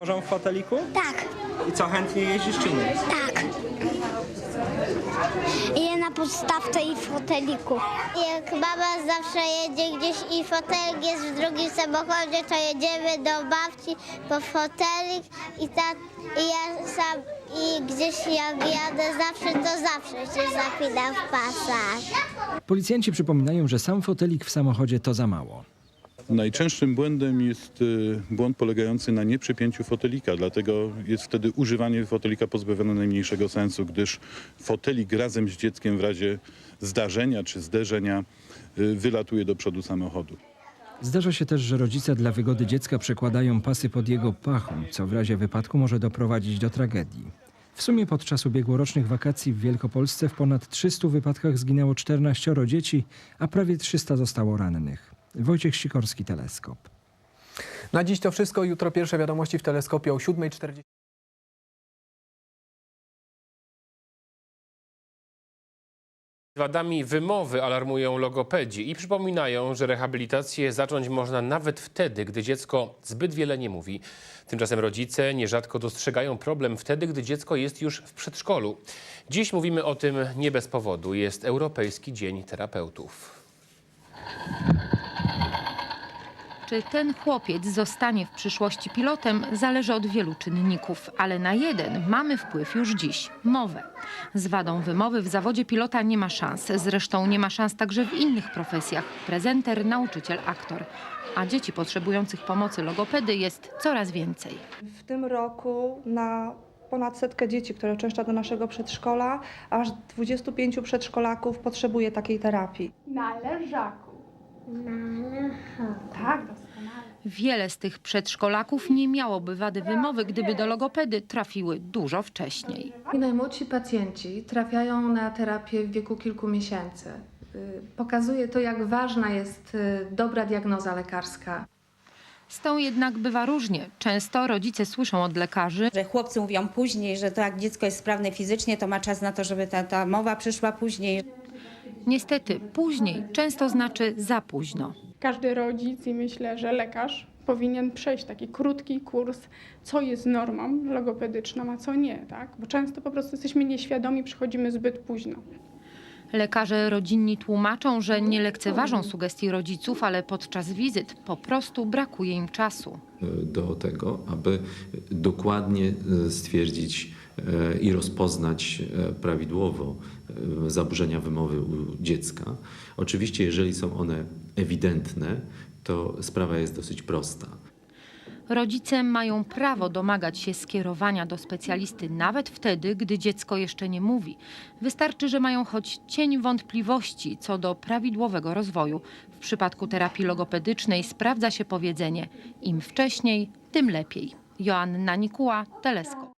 Możemy w foteliku? Tak, I co, chętnie jeździsz czy nie? tak. Je na podstawce i foteliku. Jak baba zawsze jedzie gdzieś i fotelik jest w drugim samochodzie, to jedziemy do babci po fotelik i, ta, i ja sam i gdzieś jak jadę zawsze, to zawsze się zapinam w pasach. Policjanci przypominają, że sam fotelik w samochodzie to za mało. Najczęstszym błędem jest y, błąd polegający na nieprzypięciu fotelika, dlatego jest wtedy używanie fotelika pozbawione najmniejszego sensu, gdyż fotelik razem z dzieckiem w razie zdarzenia czy zderzenia y, wylatuje do przodu samochodu. Zdarza się też, że rodzice dla wygody dziecka przekładają pasy pod jego pachą, co w razie wypadku może doprowadzić do tragedii. W sumie podczas ubiegłorocznych wakacji w Wielkopolsce w ponad 300 wypadkach zginęło 14 dzieci, a prawie 300 zostało rannych. Wojciech Sikorski, Teleskop. Na dziś to wszystko. Jutro pierwsze wiadomości w teleskopie o 7.40. Wadami wymowy alarmują logopedzi i przypominają, że rehabilitację zacząć można nawet wtedy, gdy dziecko zbyt wiele nie mówi. Tymczasem rodzice nierzadko dostrzegają problem wtedy, gdy dziecko jest już w przedszkolu. Dziś mówimy o tym nie bez powodu. Jest Europejski Dzień Terapeutów. Czy ten chłopiec zostanie w przyszłości pilotem, zależy od wielu czynników, ale na jeden mamy wpływ już dziś mowę. Z wadą wymowy w zawodzie pilota nie ma szans. Zresztą nie ma szans także w innych profesjach prezenter, nauczyciel, aktor. A dzieci potrzebujących pomocy logopedy jest coraz więcej. W tym roku na ponad setkę dzieci, które uczęszcza do naszego przedszkola, aż 25 przedszkolaków potrzebuje takiej terapii. Na leżaku. Tak. Wiele z tych przedszkolaków nie miałoby wady wymowy, gdyby do logopedy trafiły dużo wcześniej. I najmłodsi pacjenci trafiają na terapię w wieku kilku miesięcy. Y, Pokazuje to, jak ważna jest y, dobra diagnoza lekarska. Z tą jednak bywa różnie. Często rodzice słyszą od lekarzy, że chłopcy mówią później, że to jak dziecko jest sprawne fizycznie, to ma czas na to, żeby ta, ta mowa przyszła później. Niestety, później często znaczy za późno. Każdy rodzic i myślę, że lekarz powinien przejść taki krótki kurs, co jest normą logopedyczną, a co nie, tak? Bo często po prostu jesteśmy nieświadomi, przychodzimy zbyt późno. Lekarze rodzinni tłumaczą, że nie lekceważą sugestii rodziców, ale podczas wizyt po prostu brakuje im czasu. do tego, aby dokładnie e, stwierdzić i rozpoznać e, prawidłowo e, zaburzenia wymowy u dziecka. Oczywiście, jeżeli są one ewidentne, to sprawa jest dosyć prosta. Rodzice mają prawo domagać się skierowania do specjalisty nawet wtedy, gdy dziecko jeszcze nie mówi. Wystarczy, że mają choć cień wątpliwości co do prawidłowego rozwoju. W przypadku terapii logopedycznej sprawdza się powiedzenie: im wcześniej, tym lepiej. Joanna Nikuła, Teleskop.